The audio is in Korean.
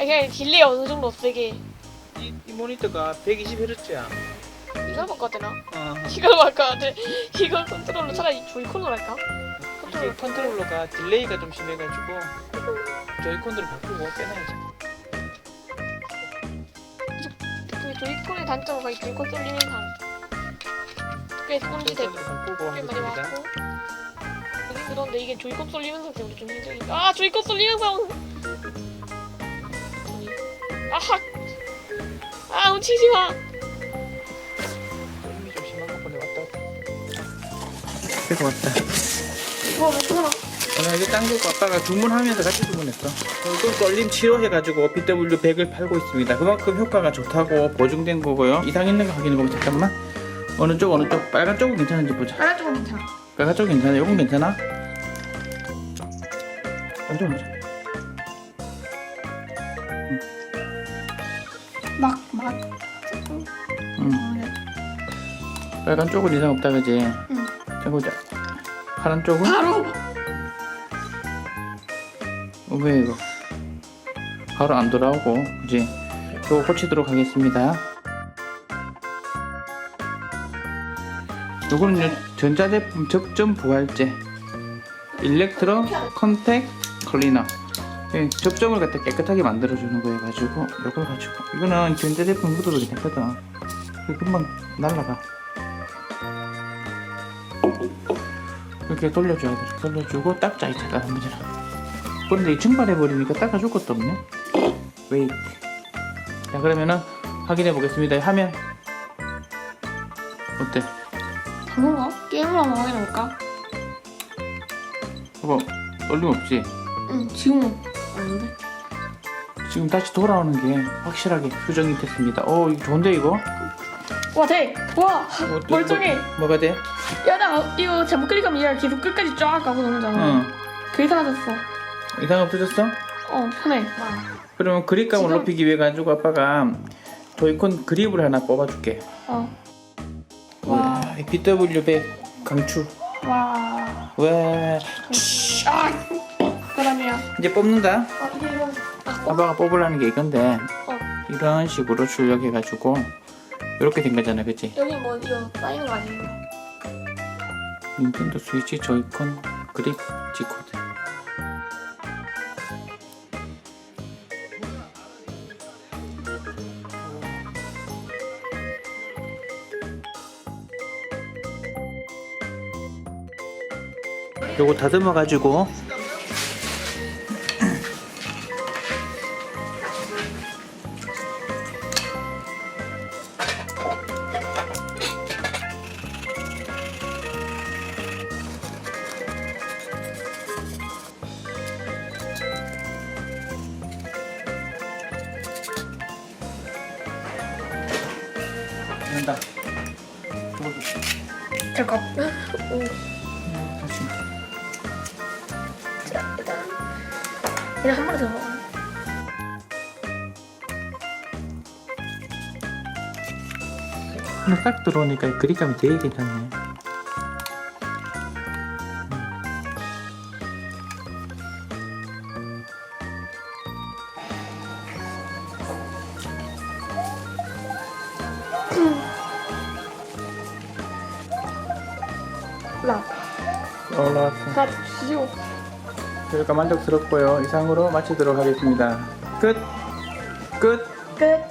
그냥 딜레이 어느 정도 세게 이, 이 모니터가 120Hz야. 이걸 바꿔야 되나? 어. 이걸 바꿔야 돼 이걸 컨트롤러 차라리 조이콘으로 할까? 이 컨트롤러 컨트롤러가 딜레이가 좀 심해가지고 조이콘으로 바꾸고 빼놔야지. 그 조이콘의 단점은 이 조이콘 쏠리는 상꽤 조이콘으로 바꾸고 꽤 많이 하겠습니다. 왔고 여기 그런데 이게 조이콘 쏠리는 상 때문에 좀 힘들긴 아 조이콘 쏠리는 상 아하 아 훔치지 마 좀 심한 것 보네 왔다. 그래서 왔다. 어 괜찮아 오늘 이게 당기고 아빠가 주문하면서 같이 주문했어. 얼굴 떨림 치료해가지고 BW100을 팔고 있습니다. 그만큼 효과가 좋다고 보증된 거고요. 이상 있는 거 확인해보고 잠깐만. 어느 쪽 어느 쪽 빨간 쪽은 괜찮은지 보자. 빨간 쪽은 괜찮아 빨간 쪽 괜찮아. 요건 괜찮아? 빨간 쪽 괜찮아. 막막 응. 빨간 쪽은 이상 없다 그지? 응. 자 보자. 파란 쪽은? 바로 어, 왜 이거? 바로 안 돌아오고 그지? 이거 고치도록 하겠습니다. 요거는 전자제품 접점 부활제 일렉트로 컨택 클리너 예, 접점을 갖다 깨끗하게 만들어주는 거여 가지고 이걸 가지고. 이거는 전자제품 묻어도 괜찮거든. 금방 날라가. 이렇게 돌려줘야 돼. 돌려주고 닦자 이제 다른 문제는 그런데 이 증발해버리니까 닦아줄 것도 없네. 웨이트 자 그러면은 확인해 보겠습니다. 화면. 어때? 그런가? 게임을 한번 확인해볼까? 봐봐. 떨림 없지? 응 지금 은 아닌데 지금 다시 돌아오는 게 확실하게 수정이 됐습니다 어 이거 좋은데 이거? 와 돼! 와! 어, 또 멀쩡해! 뭐, 뭐가 돼? 야, 나 이거 잘못 클릭하면 얘가 계속 끝까지 쫙 가고 넘잖아. 응 그게 사라졌어. 이상 없어졌어? 어, 편해. 그러면 그립감을 지금- 높이기 위해 가지고 아빠가 조이콘 그립을 하나 뽑아줄게 어. 와, 와 BW100 강추 와. 와 아! 그다음이야. 이제 뽑는다 아, 이게 이거. 아, 어? 아빠가 뽑으려는 게 이건데 어. 이런 식으로 출력해가지고 이렇게 된 거잖아 그치? 여기 뭐 이거 쌓이는 거 아니에요? 닌텐도 스위치 조이콘 그립 G코드 요거 다듬어 가지고 된다. 잠깐. 오. 다시. 자, 일단. 그냥 한 번에 더. 하나 딱 들어오니까 그립감이 되게 괜찮네. 라. 올라왔어. 다 지워. 결과 만족스럽고요. 이상으로 마치도록 하겠습니다. 끝. 끝. 끝.